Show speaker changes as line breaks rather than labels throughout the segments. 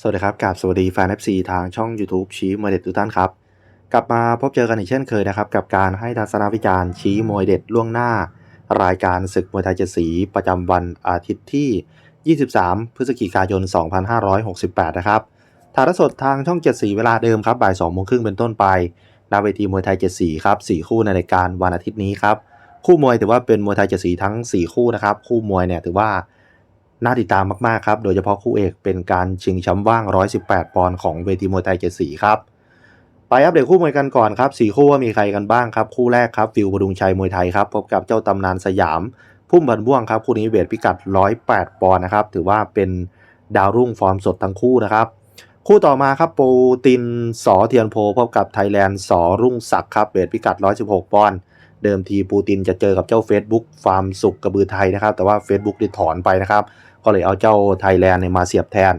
สวัสดีครับกับสวัสดีแฟน FC ทางช่อง YouTube ชี้มวยเด็ดทุกท่านครับ กลับมาพบเจอกันอีกเช่นเคยนะครับ กับการให้ทัศนวิจารณ์ชี้มวยเด็ดล่วงหน้า รายการศึกมวยไทยเจ็ดสีประจำวันอาทิตย์ที่ 23 พฤศจิกายน 2568 นะครับถ่ายทอดสดทางช่อง7สีเวลาเดิมครับบ่าย2โมงครึ่งเป็นต้นไปณเวทีมวยไทย7สีครับ4คู่ในรายการวันอาทิตย์นี้ครับคู่มวยถือว่าเป็นมวยไทยเจ็ดสีทั้ง 4 คู่นะครับคู่มวยเนี่ยถือว่า น่าติดตามมากๆครับ โดยเฉพาะคู่เอกเป็นการชิงแชมป์ว่าง 118 ปอนด์ของเวทีมวยไทยเจ็ดสีครับ ไปอัปเดตคู่มวยกันก่อนครับ4คู่ว่ามีใครกันบ้างครับ คู่แรกครับฟิวปดุงชัยมวยไทยครับพบกับเจ้าตำนานสยาม พุ่มพันธุ์ม่วงครับคู่นี้เวทพิกัด 108 ปอนด์นะครับถือว่าเป็นดาวรุ่งฟอร์มสดทั้งคู่นะครับ คู่ต่อมาครับปูตินสอเทียนโพพบกับไทยแลนด์สอรุ่งศักดิ์ครับเวทพิกัด 116 ปอนด์เดิมทีปูตินจะเจอกับเจ้า Facebook ฟาร์มสุกกระบือไทยนะครับแต่ว่า Facebook ได้ถอนไปนะครับ ก็เลยเอาเจ้าไทยแลนด์เนี่ยมาเสียบแทน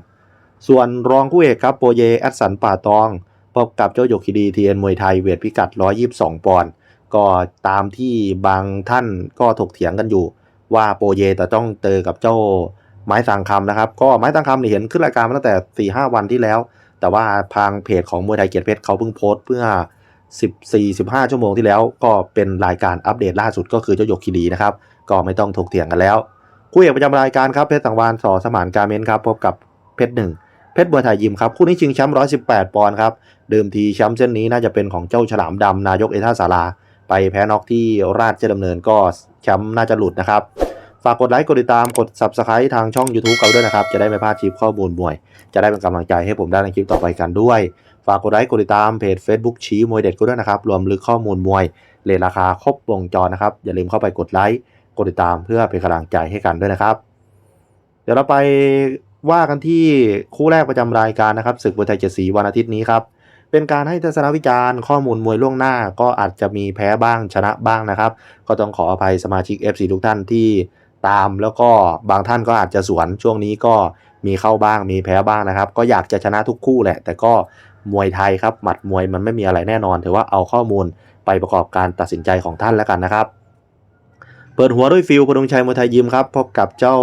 ส่วนรองคู่เอกครับโปเยแอดสันป่าตองพบกับเจ้าหยกคีดีทีเอ็นมวยไทยเวทพิกัด 122 ปอนด์ก็ตามที่บางท่านก็ถกเถียงกันอยู่ ว่าโปเยแต่ต้องเจอกับเจ้าไม้สังคำนะครับ ก็ไม้สังคำเนี่ยเห็นขึ้นรายการมาตั้งแต่ 4-5 วันที่แล้ว แต่ว่าทางเพจของมวยไทยเกียรติเพชรเขาเพิ่งโพสต์เมื่อ14-15 ชั่วโมงที่แล้ว ก็เป็นรายการอัปเดตล่าสุดก็คือเจ้าหยกคีดีนะครับ ก็ไม่ต้องถกเถียงกันแล้ว คู่เอกประจำรายการครับเพชรสังวานสอสมานการเมนครับพบกับเพชรหนึ่งเพชรบัวไทยยิมครับคู่นี้ชิงแชมป์118ปดปอนด์ครับเดิมทีแชมป์เส้นนี้น่าจะเป็นของเจ้าฉลามดำนายกเอท่าสาราไปแพ้น็อกที่ราชดำเนินก็แชมป์น่าจะหลุดนะครับฝากกดไลค์กดติดตามกด Subscribe ทางช่อง YouTube เขาด้วยนะครับ จะได้ไม่พลาดคลิปข้อมูลมวย จะได้เป็นกำลังใจให้ผมได้ในคลิปต่อไปกันด้วย ฝากกดไลค์กดติดตามเพจ Facebook ชี้มวยเด็ดก็ด้วยนะครับ รวมลึกข้อมูลมวยเลทราคาครบวงจรนะครับ อย่าลืมเข้าไปกดไลค์ กดติดตามเพื่อเป็นกำลังใจให้กันด้วยนะครับ เดี๋ยวเราไปว่ากันที่คู่แรกประจำรายการนะครับศึกมวยไทยเจ็ดสีวันอาทิตย์นี้ครับเป็นการให้ทัศนวิจารณ์ข้อมูลมวยล่วงหน้า ก็อาจจะมีแพ้บ้างชนะบ้างนะครับ ก็ต้องขออภัยสมาชิก FC ทุกท่านที่ตามแล้วก็บางท่านก็อาจจะสวนช่วงนี้ก็มีเข้าบ้างมีแพ้บ้างนะครับ ก็อยากจะชนะทุกคู่แหละ แต่ก็มวยไทยครับหมัดมวยมันไม่มีอะไรแน่นอนถือว่าเอาข้อมูลไปประกอบการตัดสินใจของท่านแล้วกันนะครับ เปิดหัวด้วยฟิลพดุงชัยมวยไทยยิมครับพบกับเจ้า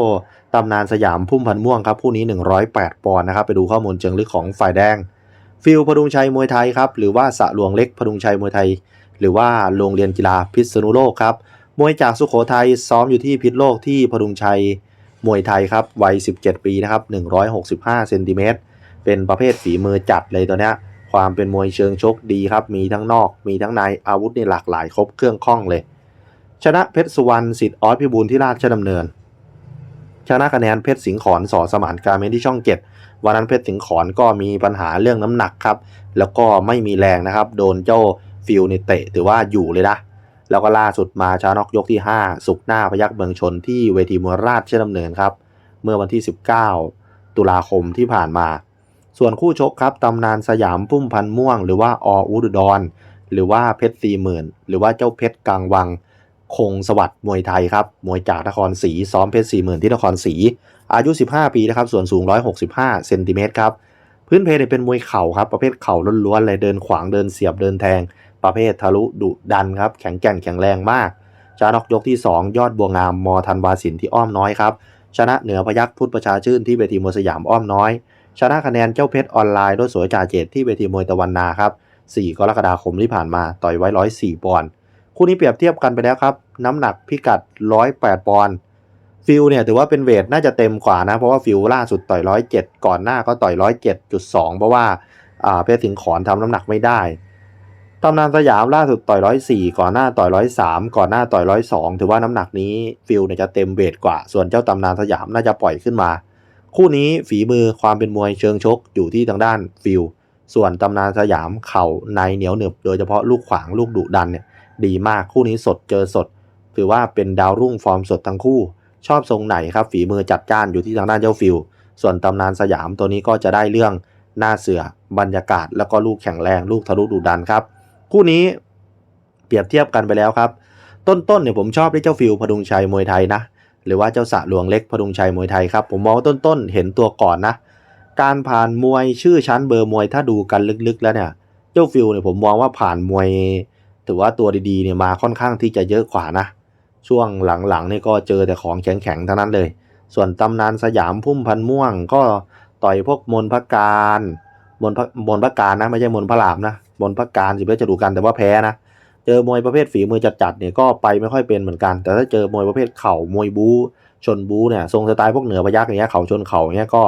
ตำนานสยามพุ่มพันม่วงครับคู่นี้ 108 ปอนด์นะครับไปดูข้อมูลเชิงลึกของฝ่ายแดง ฟิลพดุงชัยมวยไทยครับหรือว่าสะหลวงเล็กพดุงชัยมวยไทย หรือว่าโรงเรียนกีฬาพิษณุโลกครับมวยจากสุโขทัยซ้อมอยู่ที่พิษโลกที่พดุงชัยมวยไทยครับวัย 17 ปีนะครับ165เซนติเมตรเป็นประเภทฝีมือจัดเลยตัวเนี้ยความเป็นมวยเชิงชกดีครับมีทั้งนอก มีทั้งในอาวุธนี่หลากหลายครบเครื่องข้องเลย ชนะเพชรสุวรรณสิทธิ์ออสพิบูลที่ราชดำเนิน ชนะคะแนนเพชรสิงห์ขอนสอสมานการเมนที่ช่องเจ็ดวันนั้นเพชรสิงห์ขอนก็มีปัญหาเรื่องน้ำหนักครับ แล้วก็ไม่มีแรงนะครับ โดนเจ้าฟิลนี่เตะถือว่าอยู่เลยนะแล้วก็ล่าสุดมาชานอกยกที่ 5 สุกหน้าพยักเมืองชนที่เวทีมวยราชดำเนินครับ เมื่อวันที่ 19 ตุลาคมที่ผ่านมา ส่วนคู่ชกครับตำนานสยามพุ่มพันธุ์ม่วง หรือว่าออุดรหรือว่าเพชรสี่หมื่นหรือว่าเจ้าเพชรกลางวัง คงสวัสดิ์มวยไทยครับมวยจากนครศรีซ้อมเพชรสี่หมื่นที่นครศรีอายุ 15 ปีนะครับส่วนสูง 165เซนติเมตรครับพื้นเพเนี่ยเป็นมวยเข่าครับประเภทเข่าล้วนๆเลยเดินขวางเดินเสียบเดินแทง ประเภททะลุดุดันครับแข็งแกร่งแข็งแรงมากชานอกยกที่ 2 ยอดบัวงามมอธันวาสินที่อ้อมน้อยครับชนะเหนือพยักพุทธประชาชื่นที่เวทีมวยสยามอ้อมน้อย ชนะคะแนนเจ้าเพชรออนไลน์ด้วยสวยจ่าเจตที่เวทีมวยตะวันนาครับ4กรกฎาคมที่ผ่านมาต่อยไว้104ปอนด์ คู่นี้เปรียบเทียบกันไปแล้วครับ น้ำหนักพิกัด 108 ปอนด์ฟิลเนี่ยถือว่าเป็นเวทน่าจะเต็มกว่านะ เพราะว่าฟิลล่าสุดต่อย 107 ก่อนหน้าก็ต่อย 107.2 เพราะว่าอ่าเพชรสิงขอนทำน้ำหนักไม่ได้ตำนานสยามล่าสุดต่อย 104 ก่อนหน้าต่อย 103 ก่อนหน้าต่อย 102 ถือว่าน้ำหนักนี้ฟิลเนี่ยจะเต็มเวทกว่า ส่วนเจ้าตำนานสยามน่าจะปล่อยขึ้นมา คู่นี้ฝีมือความเป็นมวยเชิงชกอยู่ที่ทางด้านฟิลส่วนตำนานสยามเข่าในเหนียวหนึบโดยเฉพาะลูกขวางลูกดุดันเนี่ย ดีมากคู่นี้สดเจอสด ถือว่าเป็นดาวรุ่งฟอร์มสดทั้งคู่ ชอบทรงไหนครับ ฝีมือจัดจ้านอยู่ที่ทางด้านเจ้าฟิลส่วนตำนานสยามตัวนี้ก็จะได้เรื่องหน้าเสือบรรยากาศ แล้วก็ลูกแข็งแรงลูกทะลุดุดันครับ คู่นี้เปรียบเทียบกันไปแล้วครับ ต้นๆเนี่ยผมชอบที่เจ้าฟิลพดุงชัยมวยไทยนะหรือว่าเจ้าสะหลวงเล็กพดุงชัยมวยไทยครับ ผมมองว่าต้นๆเห็นตัวก่อนนะ การผ่านมวยชื่อชั้นเบอร์มวยถ้าดูกันลึกๆแล้วเนี่ย เจ้าฟิลเนี่ยผมมองว่าผ่านมวย ถือว่าตัวดีๆเนี่ยมาค่อนข้างที่จะเยอะกว่านะ ช่วงหลังๆนี่ก็เจอแต่ของแข็งๆทั้งนั้นเลย ส่วนตำนานสยามพุ่มพันม่วงก็ต่อยพวกมนพการมนพมนพการนะไม่ใช่มนพระรามนะมนพการสิเพื่อจะดูกันแต่ว่าแพ้นะเจอมวยประเภทฝีมือจัดๆเนี่ยก็ไปไม่ค่อยเป็นเหมือนกัน แต่ถ้าเจอมวยประเภทเข่ามวยบู๊ชนบู๊เนี่ยทรงสไตล์พวกเหนือพยักอย่างเงี้ยเข่าชนเข่าอย่างเงี้ยก็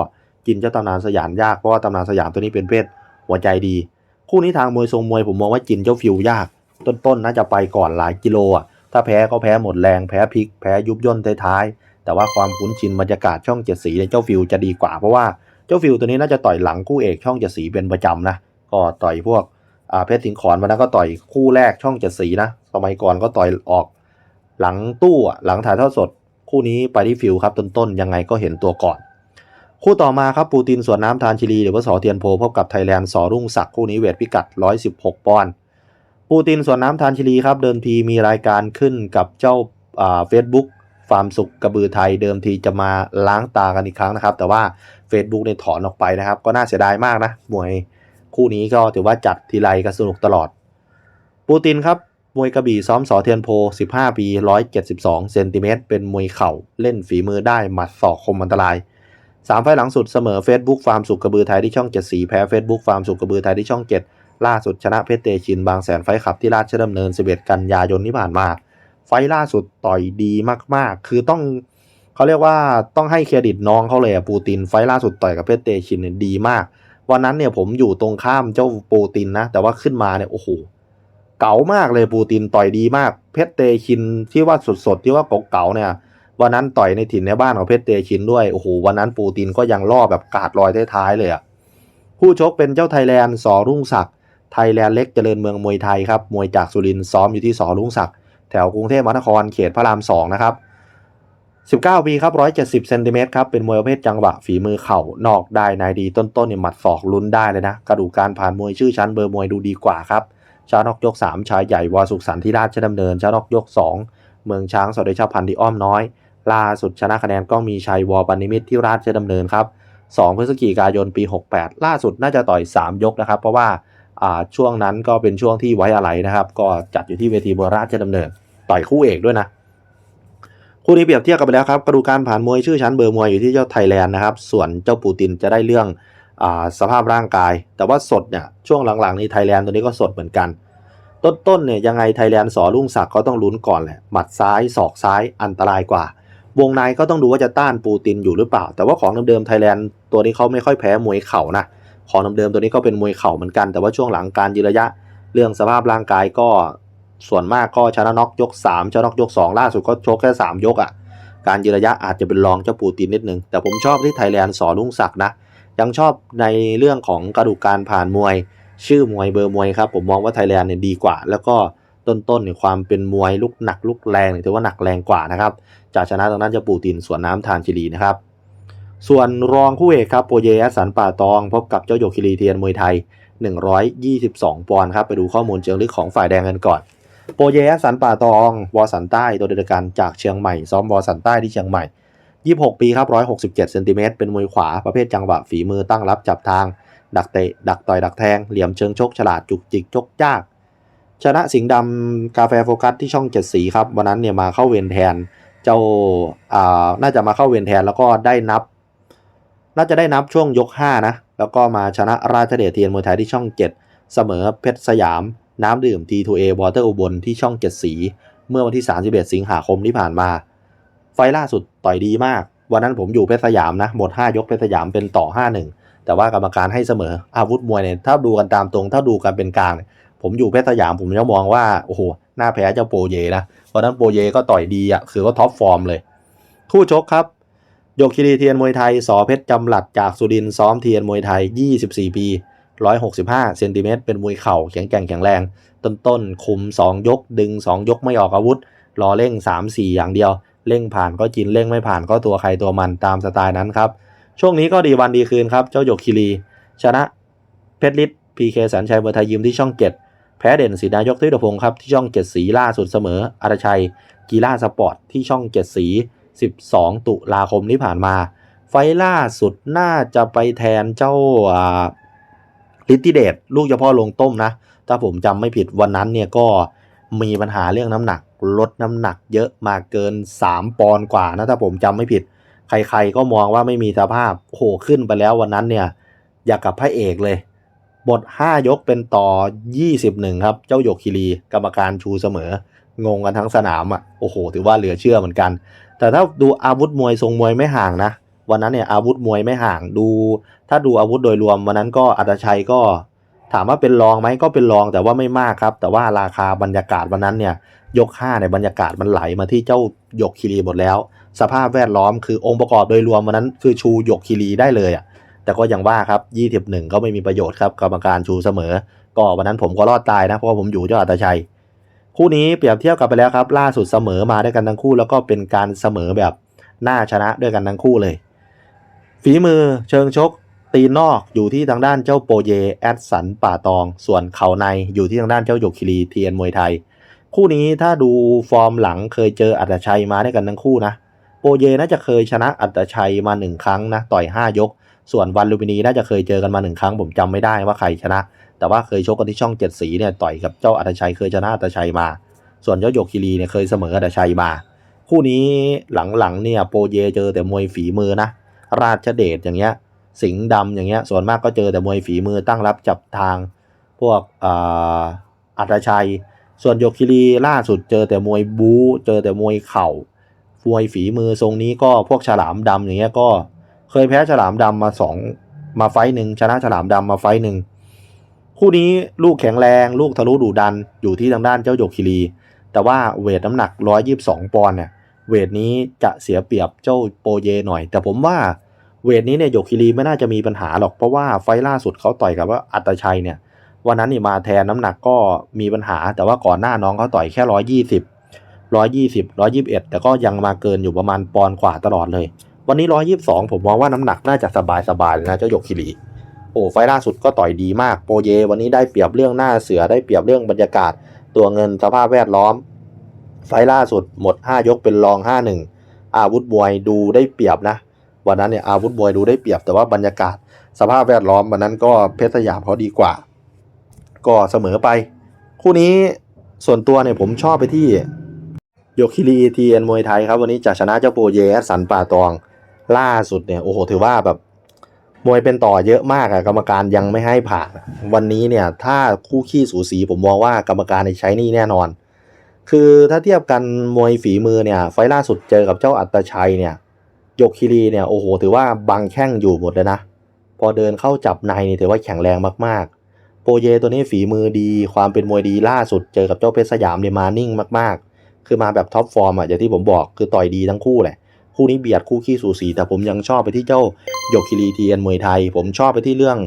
กินเจ้าตำนานสยามยากเพราะว่าตำนานสยามตัวนี้เป็นเพศหัวใจดี คู่นี้ทางมวยทรงมวยผมมองว่ากินเจ้าฟิวยาก ต้นๆน่าจะไปก่อนหลายกิโลอะถ้าแพ้ก็แพ้หมดแรงแพ้พลิกแพ้ยุบย่นท้ายๆแต่ว่าความคุ้นชินบรรยากาศช่องเจ็ดสีเนี่ยเจ้าฟิวจะดีกว่าเพราะว่าเจ้าฟิวตัวนี้น่าจะต่อยหลังคู่เอกช่องเจ็ดสีเป็นประจำนะก็ต่อยพวกอาเพชรสิงขอนวันนั้นก็ต่อยคู่แรกช่องเจ็ดสีนะสมัยก่อนก็ต่อยออกหลังตู้หลังถ่ายทอดสด คู่นี้ไปที่ฟิวครับต้นๆยังไงก็เห็นตัวก่อน คู่ต่อมาครับปูตินสวนน้ำทานชิลีหรือว่าสอเทียนโพพบกับไทยแลนด์สอรุ่งศักดิ์คู่นี้เวทพิกัด 116 ปอนด์ ปูตินสวนน้ำทานชิลีครับ เดิมทีมีรายการขึ้นกับเจ้าเฟซบุ๊กฟาร์มสุขกระบือไทยเดิมทีจะมาล้างตากันอีกครั้งนะครับ แต่ว่า Facebook เนี่ยถอนออกไปนะครับ ก็น่าเสียดายมากนะมวยคู่นี้ก็ถือว่าจัดทีไรก็สนุกตลอด ปูตินครับมวยกระบี่ซ้อมสอเทียนโพ 15 ปี 172 เซนติเมตร เป็นมวยเข่าเล่นฝีมือได้หมัดศอกคมอันตราย 3 ไฟล์หลังสุดเสมอ Facebook ฟาร์มสุกกระบือไทยที่ช่อง 7 สีแพ้ Facebook ฟาร์มสุกกระบือไทยที่ช่อง 7 ล่าสุดชนะเพชรเตชินบางแสนไฟขับที่ราชดำเนิน 11 กันยายนที่ผ่านมา ไฟล่าสุดต่อยดีมากๆ คือต้องเขาเรียกว่าต้องให้เครดิตน้องเขาเลยอะปูตินไฟล่าสุดต่อยกับเพชรเตชินดีมาก วันนั้นเนี่ยผมอยู่ตรงข้ามเจ้าปูตินนะ แต่ว่าขึ้นมาเนี่ยโอ้โหเก๋ามากเลยปูตินต่อยดีมาก เพชรเตชินที่ว่าสดๆที่ว่าเก๋าๆเนี่ยวันนั้นต่อยในถิ่นในบ้านของเพชรเตชินด้วยโอ้โหวันนั้นปูตินก็ยังล่อแบบกาดลอยท้ายๆเลยอะผู้ชกเป็นเจ้าไทยแลนด์สอรุ่งศักดิ ไทยแลนด์เล็กเจริญเมืองมวยไทยครับมวยจากสุรินทร์ซ้อมอยู่ที่สอรุ่งศักดิ์แถวกรุงเทพมหานครเขตพระรามสองนะครับ19ปีครับ 170เซนติเมตรครับ เป็นมวยประเภทจังหวะฝีมือเข่านอกได้นายดีต้นๆเนี่ยหมัดศอกลุ้นได้เลยนะ กระดูกการผ่านมวยชื่อชั้นเบอร์มวยดูดีกว่าครับ ชาวนอกยก 3 ชายใหญ่วอสุขสันที่ราชดำเนิน ชาวนอกยก 2 เมืองช้างสอดชาพันธ์ที่อ้อมน้อย ล่าสุดชนะคะแนนก้องมีชัยวอปันนิมิตที่ราชดำเนินครับ 2 พฤศจิกายนปี 68 ล่าสุดน่าจะต่อย 3 ยกนะครับ เพราะว่า ช่วงนั้นก็เป็นช่วงที่ไว้อะไรนะครับ ก็จัดอยู่ที่เวทีบราชดำเนิน ต่อยคู่เอกด้วยนะ คู่นี้เปรียบเทียบกันไปแล้วครับกระดูการผ่านมวยชื่อชั้นเบอร์มวยอยู่ที่เจ้าไทยแลนด์นะครับ ส่วนเจ้าปูตินจะได้เรื่องอสภาพร่างกาย แต่ว่าสดเนี่ยช่วงหลังๆนี้ไทยแลนด์ตัวนี้ก็สดเหมือนกัน ต้นๆเนี่ยยังไงไทยแลนด์สอรุ่งศักดิ์ก็ต้องลุ้นก่อนแหละหมัดซ้ายศอกซ้ายอันตรายกว่า วงในก็ต้องดูว่าจะต้านปูตินอยู่หรือเปล่า แต่ว่าของเดิมๆไทยแลนด์ตัวนี้เขาไม่ค่อยแพ้มวยเข่านะ ของเดิมๆตัวนี้ก็เป็นมวยเข่าเหมือนกัน แต่ว่าช่วงหลังการยืนระยะ เรื่องสภาพร่างกายก็ส่วนมากก็ชนะน็อกยก3ชนะน็อกยก 2 ล่าสุดก็ชกแค่ 3 ยกอะ่ะ การยืนระยะอาจจะเป็นรองเจ้าปูตินนิดนึง แต่ผมชอบที่ไทยแลนด์สอลุงศักดิ์นะ ยังชอบในเรื่องของกระดูกการผ่านมวย ชื่อมวยเบอร์มวยครับผมมองว่าไทยแลนด์เนี่ยดีกว่า แล้วก็ต้นๆเนี่ยความเป็นมวยลุกหนักลุกแรงถือว่าหนักแรงกว่านะครับจากชนะตรงนั้นเจะปูตินสวนน้ำทานชิลีนะครับ ส่วนรองคู่เอกครับโปเยสันป่าตอง พบกับเจ้าโยคิรีเทียนมวยไทย 122 ปอนด์ครับ ไปดูข้อมูลเชิงลึกของฝ่ายแดงกันก่อน โปเยสันป่าตอง วอสันใต้ตัวเดียวกันจากเชียงใหม่ ซ้อมวอสันใต้ที่เชียงใหม่ 26 ปีครับ 167 เซนติเมตร เป็นมวยขวาประเภทจังหวะฝีมือตั้งรับจับทาง ดักเตะ ดักต่อย ดักแทง เหลี่ยมเชิงชกฉลาดจุกจิกจกยาก ชนะสิงห์ดำกาแฟโฟกัสที่ช่องเจ็ดสีครับ วันนั้นเนี่ยมาเข้าเวรแทน เจ้า อ่า น่าจะมาเข้าเวรแทนแล้วก็ได้นับ น่าจะได้นับช่วงยก 5 นะ แล้วก็มาชนะราชเดชเทียนมวยไทยที่ช่อง 7 เสมอเพชรสยาม น้ำดื่ม T2A วอเตอร์อุบลที่ช่อง 7 สี เมื่อวันที่ 31 สิงหาคมที่ผ่านมา ไฟล่าสุดต่อยดีมาก วันนั้นผมอยู่เพชรสยามนะหมด 5 ยกเพชรสยามเป็นต่อ 5-1 แต่ว่ากรรมการให้เสมออาวุธมวยเนี่ยถ้าดูกันตามตรง ถ้าดูกันเป็นกลางผมอยู่เพชรสยามผมจะมองว่าโอ้โหหน้าแพ้เจ้าโปเยนะเพราะนั้นโปเยก็ต่อยดีอะคือก็ท็อปฟอร์มเลย คู่ชกครับ โยคิรีเทียนมวยไทยสอเพชรจำหลัดจากสุรินซ้อมเทียนมวยไทย 24 ปี 165 เซนติเมตร เป็นมวยเข่าแข็งแกร่งแข็งแรง ต้นต้นๆคุม 2 ยก ดึง 2 ยกไม่ออกอาวุธ รอเร่ง 3-4 อย่างเดียว เร่งผ่านก็จินเร่งไม่ผ่านก็ตัวใครตัวมันตามสไตล์นั้นครับ ช่วงนี้ก็ดีวันดีคืนครับ เจ้าโยคิรี ชนะเพชรฤทธิ์พีเคแสนชัยมวยไทยยิมที่ช่อง 7 แพ้เด่นศรีนายกทิพย์พงศ์ครับที่ช่อง 7 สีล่าสุดเสมออรชัยกีฬาสปอร์ตที่ช่อง 7 สี 12 ตุลาคมที่ผ่านมา ไฟล่าสุดน่าจะไปแทนเจ้าอ่าฤทธิเดชลูกเฉพาะลงต้มนะ ถ้าผมจำไม่ผิดวันนั้นเนี่ยก็มีปัญหาเรื่องน้ำหนัก ลดน้ำหนักเยอะมาเกิน 3 ปอนด์กว่านะ ถ้าผมจำไม่ผิด ใครๆก็มองว่าไม่มีสภาพโหขึ้นไปแล้ววันนั้นเนี่ย อยากกับพระเอกเลย บท 5 ยกเป็นต่อ 21 ครับ เจ้าหยกคิรีกรรมการชูเสมอ งงกันทั้งสนามอะโอ้โห ถือว่าเหลือเชื่อเหมือนกัน แต่ถ้าดูอาวุธมวยทรงมวยไม่ห่างนะ วันนั้นเนี่ยอาวุธมวยไม่ห่างดู ถ้าดูอาวุธโดยรวมวันนั้นก็อัตชัยก็ถามว่าเป็นรองไหมก็เป็นรองแต่ว่าไม่มากครับ แต่ว่าราคาบรรยากาศวันนั้นเนี่ยยก5ในยบรรยากาศมันไหลมาที่เจ้าหยกคิรีหมดแล้ว สภาพแวดล้อมคือองค์ประกอบโดยรวมวันนั้นคือชูหยกคิรีได้เลยอะแต่ก็อย่างว่าครับ21ก็ไม่มีประโยชน์ครับกรรมการชูเสมอ ก็วันนั้นผมก็รอดตายนะเพราะผมอยู่เจ้าอัตชัย คู่นี้เปรียบเทียบกันไปแล้วครับ ล่าสุดเสมอมาด้วยกันทั้งคู่ แล้วก็เป็นการเสมอแบบน่าชนะด้วยกันทั้งคู่เลย ฝีมือเชิงชก ตีนนอกอยู่ที่ทางด้านเจ้าโปเยแอดสันป่าตอง ส่วนเข่าในอยู่ที่ทางด้านเจ้าหยกคิรีเทียนมวยไทย คู่นี้ถ้าดูฟอร์มหลังเคยเจออัตชัยมาด้วยกันทั้งคู่นะโปเยน่าจะเคยชนะอัตชัยมาหนึ่งครั้งนะต่อย5ยก ส่วนวันลูมินีน่าจะเคยเจอกันมาหนึ่งครั้งผมจำไม่ได้ว่าใครชนะ แต่ว่าเคยชกกันที่ช่องเจ็ดสีเนี่ยต่อยกับเจ้าอัตชัยเคยชนะอัตชัยมา ส่วนเจ้าหยกคิรีเนี่ยเคยเสมออัตชัยมา คู่นี้หลังๆเนี่ยโปเยเจอแต่มวยฝีมือนะ ราชเดชอย่างเงี้ย สิงห์ดำอย่างเงี้ย ส่วนมากก็เจอแต่มวยฝีมือตั้งรับจับทาง พวกอัตชัย ส่วนโยคิรีล่าสุดเจอแต่มวยบู๊เจอแต่มวยเข่ามวยฝีมือทรงนี้ก็พวกฉลามดำอย่างเงี้ยก็ เคยแพ้ฉลามดำมาสองมาไฟหนึ่งชนะฉลามดำมาไฟหนึ่งคู่นี้ลูกแข็งแรง ลูกทะลุดุดันอยู่ที่ทางด้านเจ้าโยคิรี แต่ว่าเวทน้ำหนัก 122 ปอนด์เนี่ยเวทนี้จะเสียเปรียบเจ้าโปเยหน่อย แต่ผมว่าเวทนี้เนี่ยโยคิรีไม่น่าจะมีปัญหาหรอกเพราะว่าไฟล่าสุดเขาต่อยกับว่าอัตชัยเนี่ยวันนั้นนี่มาแทนน้ำหนักก็มีปัญหา แต่ว่าก่อนหน้าน้องเขาต่อยแค่ร้อยยี่สิบร้อยยี่สิบร้อยยี่สิบเอ็ดแต่ก็ยังมาเกินอยู่ประมาณปอนด์กว่าตลอดเลย วันนี้ร้อยยี่สองผมมองว่าน้ำหนักน่าจะสบายสบายเลยนะเจ้าหยกคิรีโอ้ไฟล่าสุดก็ต่อยดีมากโปเย วันนี้ได้เปรียบเรื่องหน้าเสือได้เปรียบเรื่องบรรยากาศ ตัวเงินสภาพแวดล้อม ไฟล่าสุดหมด 5 ยกเป็นรอง 5-1 อาวุธบวยดูได้เปรียบนะ วันนั้นเนี่ยอาวุธบวยดูได้เปรียบแต่ว่าบรรยากาศ สภาพแวดล้อมวันนั้นก็เพชรสยามเขาดีกว่า ก็เสมอไป คู่นี้ส่วนตัวเนี่ยผมชอบไปที่โยคิรีทีเอ็นมวยไทยครับวันนี้จะชนะเจ้าโปเยสันป่าตอง ล่าสุดเนี่ยโอ้โหถือว่าแบบมวยเป็นต่อเยอะมากอะกรรมการยังไม่ให้ผ่านวันนี้เนี่ย ถ้าคู่ขี้สูสีผมมองว่ากรรมการใใช้นี่แน่นอน คือถ้าเทียบกันมวยฝีมือเนี่ย ไฟล่าสุดเจอกับเจ้าอัตชัยเนี่ยยกคิรีเนี่ยโอ้โหถือว่าบังแข้งอยู่หมดเลยนะ พอเดินเข้าจับในนี่ถือว่าแข็งแรงมากๆ โปเยตัวนี้ฝีมือดี ความเป็นมวยดีล่าสุดเจอกับเจ้าเพชรสยามเนี่ยมานิ่งมากๆ คือมาแบบท็อปฟอร์มอะอย่างที่ผมบอกคือต่อยดีทั้งคู่แหละ คู่นี้เบียดคู่ขี้สูสีแต่ผมยังชอบไปที่เจ้าหยกคิรีเทีเอ็นมวยไทย ผมชอบไปที่เรื่อง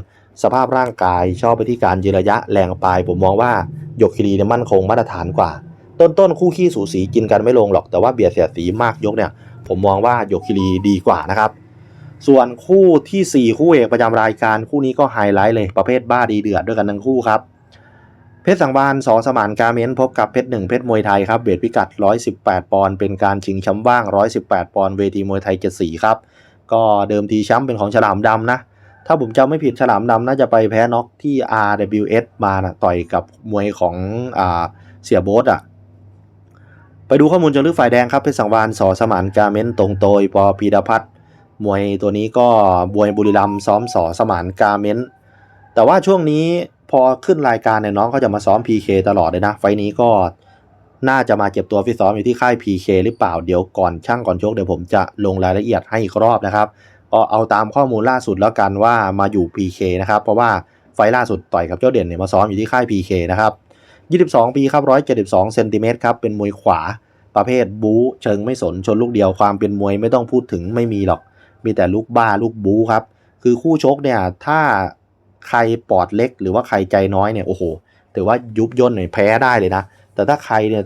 สภาพร่างกาย ชอบไปที่การยืนระยะแรงปลาย ผมมองว่าหยกคิรีเนี่ยมั่นคงมาตรฐานกว่า ต้นต้นคู่ขี้สูสีกินกันไม่ลงหรอกแต่ว่าเบียดเสียสีมากยกเนี่ยผมมองว่าหยกคิรีดีกว่านะครับส่วนคู่ทีสี่ 4 คู่เอกประจำรายการคู่นี้ก็ไฮไลท์เลยประเภทบ้าดีเดือดด้วยกันทั้งคู่ครับ เพชรสังวานสอสมานกาเมนพบกับเพชรหนึ่งเพชรมวยไทยครับเวทพิกัด 118 ปอนด์เป็นการชิงแชมป์ว่าง 118 ปอนด์เวทีมวยไทยเจ็ดสีครับ ก็เดิมทีแชมป์เป็นของฉลามดำนะ ถ้าผมจำไม่ผิดฉลามดำน่าจะไปแพ้น็อกที่ RWS มานะต่อยกับมวยของอ่าเสียโบ๊ทอะ ไปดูข้อมูลจากลึกฝ่ายแดงครับเพชรสังวานสอสมานกาเมนตรงโตยปอพีดพัฒมวยตัวนี้ก็มวยบุรีรัมซ้อมสอสมานกาเมนแต่ว่าช่วงนี้ พอขึ้นรายการเนี่ยน้องเขาจะมาซ้อม PK ตลอดเลยนะ ไฟนี้ก็น่าจะมาเก็บตัวฟิตซ้อมอยู่ที่ค่าย PK หรือเปล่าเดี๋ยวก่อนช่างก่อนชกเดี๋ยวผมจะลงรายละเอียดให้อีกรอบนะครับก็เอาตามข้อมูลล่าสุดแล้วกันว่ามาอยู่ PK นะครับเพราะว่าไฟล์ล่าสุดต่อยกับเจ้าเด่นเนี่ยมาซ้อมอยู่ที่ค่าย PK นะครับ22 ปีครับ172เซนติเมตรครับเป็นมวยขวาประเภทบู๊เชิงไม่สนชนลูกเดียวความเป็นมวยไม่ต้องพูดถึงไม่มีหรอก มีแต่ลูกบ้าลูกบู๊ครับคือคู่ชกเนี่ยถ้า ใครปอดเล็กหรือว่าใครใจน้อยเนี่ยโอ้โหถือว่ายุบย่นเนี่ยแพ้ได้เลยนะ แต่ถ้าใครเนี่ย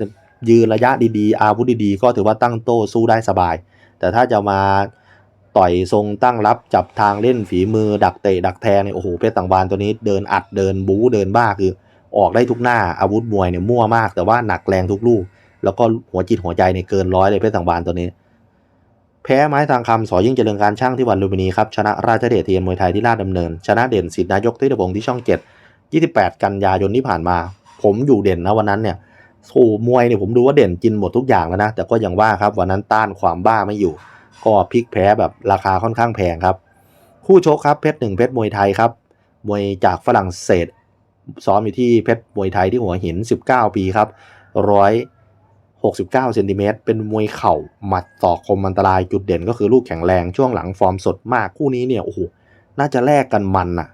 ยืนระยะดีๆ อาวุธดีๆ ก็ถือว่าตั้งโต้สู้ได้สบาย แต่ถ้าจะมาต่อยทรงตั้งรับจับทางเล่นฝีมือดักเตะดักแทงเนี่ยโอ้โหเพชรต่างบานตัวนี้เดินอัดเดินบู๊เดินบ้าคือออกได้ทุกหน้าอาวุธมวยเนี่ยมั่วมาก แต่ว่าหนักแรงทุกลูก แล้วก็หัวจิตหัวใจเนี่ยเกินร้อยเลยเพชรต่างบานตัวนี้ แพ้ไม้ทางคำสอยิ่งเจริญการช่างที่วันลุมพินีครับ ชนะราชเดชเทียนมวยไทยที่ราชดำเนิน ชนะเด่นสิทธินายกที่ตะพงที่ช่องเจ็ด28กันยายนที่ผ่านมา ผมอยู่เด่นนะวันนั้นเนี่ยโอ้มวยเนี่ยผมดูว่าเด่นกินหมดทุกอย่างแล้วนะ แต่ก็ยังว่าครับวันนั้นต้านความบ้าไม่อยู่ ก็พลิกแพ้แบบราคาค่อนข้างแพงครับ คู่ชกครับเพชรหนึ่งเพชรมวยไทยครับ มวยจากฝรั่งเศสซ้อมอยู่ที่เพชรมวยไทยที่หัวหิน 19 ปีครับ 69เซนติเมตรเป็นมวยเข่าหมัดศอคมอันตรายจุดเด่นก็คือลูกแข็งแรงช่วงหลังฟอร์มสดมากคู่นี้เนี่ยโอ้โหน่าจะแลกกันมันน่ะ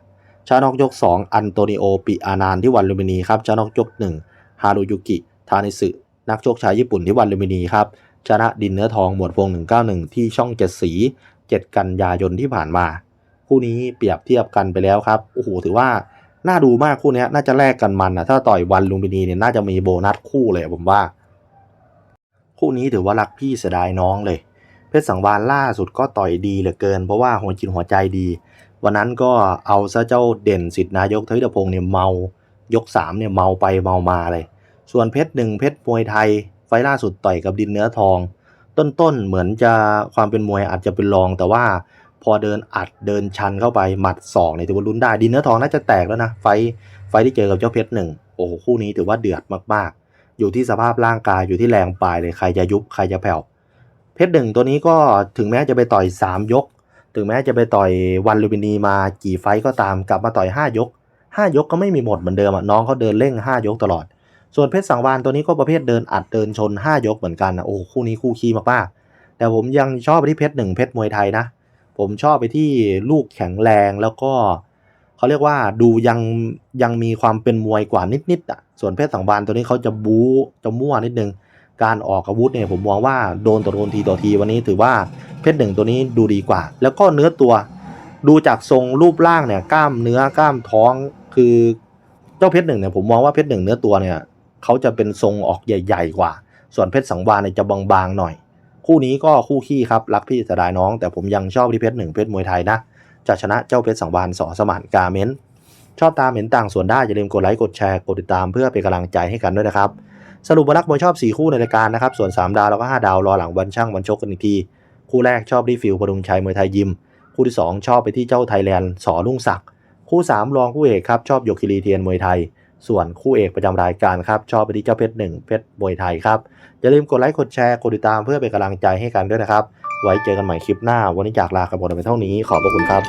ชานอกยก 2 อันโตนิโอปิอานานที่วันลูมินีครับ ชานอกยก 1 ฮารุยุกิทานิสึนักชกชาวญี่ปุ่นที่วันลูมินีครับ ชนะดินเนื้อทองหมวดพวง 191 ที่ช่องเจ็ดสี 7 กันยายนที่ผ่านมา คู่นี้เปรียบเทียบกันไปแล้วครับโอ้โหถือว่าน่าดูมากคู่นี้น่าจะแลกกันมันนะถ้าต่อยวันลุมพินีเนี่ยน่าจะมีโบนัสคู่เลยผมว่า คู่นี้ถือว่ารักพี่เสียดายน้องเลย เพชรสังวานล่าสุดก็ต่อยดีเหลือเกิน เพราะว่าหัวจิตหัวใจดี วันนั้นก็เอาซะเจ้าเด่นสิทธินายกทวิตพงศ์เนี่ยเมายกสามเนี่ยเมาไปเมามาเลย ส่วนเพชรหนึ่งเพชรมวยไทย ไฟล่าสุดต่อยกับดินเนื้อทอง ต้นๆเหมือนจะความเป็นมวยอาจจะเป็นรองแต่ว่าพอเดินอัดเดินชันเข้าไปหมัดศอกเนี่ยถือว่าลุ้นได้ดินเนื้อทองน่าจะแตกแล้วนะไฟไฟท์ที่เจอกับเจ้าเพชรหนึ่งโอ้โหคู่นี้ถือว่าเดือดมากๆ อยู่ที่สภาพร่างกายอยู่ที่แรงปลายเลยใครจะยุบใครจะแผ่วเพชรหนึ่งตัวนี้ก็ถึงแม้จะไปต่อย 3 ยก ถึงแม้จะไปต่อยวันลูบินีมากี่ไฟก็ตามกลับมาต่อย 5 ยก 5 ยกก็ไม่มีหมดเหมือนเดิมอะน้องเขาเดินเร่ง 5 ยกตลอด ส่วนเพชรสังวานตัวนี้ก็ประเภทเดินอัดเดินชน 5 ยกเหมือนกันนะโอ้คู่นี้คู่ขี้มากๆแต่ผมยังชอบไปที่เพชรหนึ่งเพชรมวยไทยนะ ผมชอบไปที่ลูกแข็งแรงแล้วก็ เขาเรียกว่าดูยังยังมีความเป็นมวยกว่านิดๆอะส่วนเพชรสังวานตัวนี้เขาจะบู๊จะมั่วนิดนึงการออกอาวุธเนี่ยผมมองว่าโดนต่อโดนทีต่อทีวันนี้ถือว่าเพชรหนึ่งตัวนี้ดูดีกว่า แล้วก็เนื้อตัวดูจากทรงรูปร่างเนี่ยกล้ามเนื้อกล้ามท้องคือเจ้าเพชรหนึ่งเนี่ยผมมองว่าเพชรหนึ่งเนื้อตัวเนี่ยเขาจะเป็นทรงออกใหญ่ ๆ กว่า ส่วนเพชรสังวานเนี่ยจะบางๆหน่อย คู่นี้ก็คู่ขี้ครับรักพี่เสียดายน้อง แต่ผมยังชอบที่เพชรหนึ่งเพชรมวยไทยนะ จะชนะเจ้าเพชรสังวานสอสมานกาเมนชอบตามเห็นต่างส่วนได้ อย่าลืมกดไลค์กดแชร์กดติดตามเพื่อเป็นกำลังใจให้กันด้วยนะครับ สรุปว่ารักมวยชอบ 4 คู่ในรายการนะครับ ส่วน 3 ดาวแล้วก็ 5 ดาวรอหลังวันช่างวันชกกันอีกที คู่แรกชอบที่ฟิวพดุงชัยมวยไทยยิม คู่ที่ 2 ชอบไปที่เจ้าไทยแลนด์สอลุ่งศักดิ์คู่3รองคู่เอกครับชอบโยคิรีเทียนมวยไทย ส่วนคู่เอกประจำรายการครับชอบไปที่เจ้าเพชรหนึ่งเพชรมวยไทยครับอย่าลืมกดไลค์กดแชร์กดติดตามเพื่อเป็นกำลังใจให้กันด้วยนะครับ ไว้เจอกันใหม่คลิปหน้า วันนี้จากลากันหมดไปเท่านี้ ขอบพระคุณครับ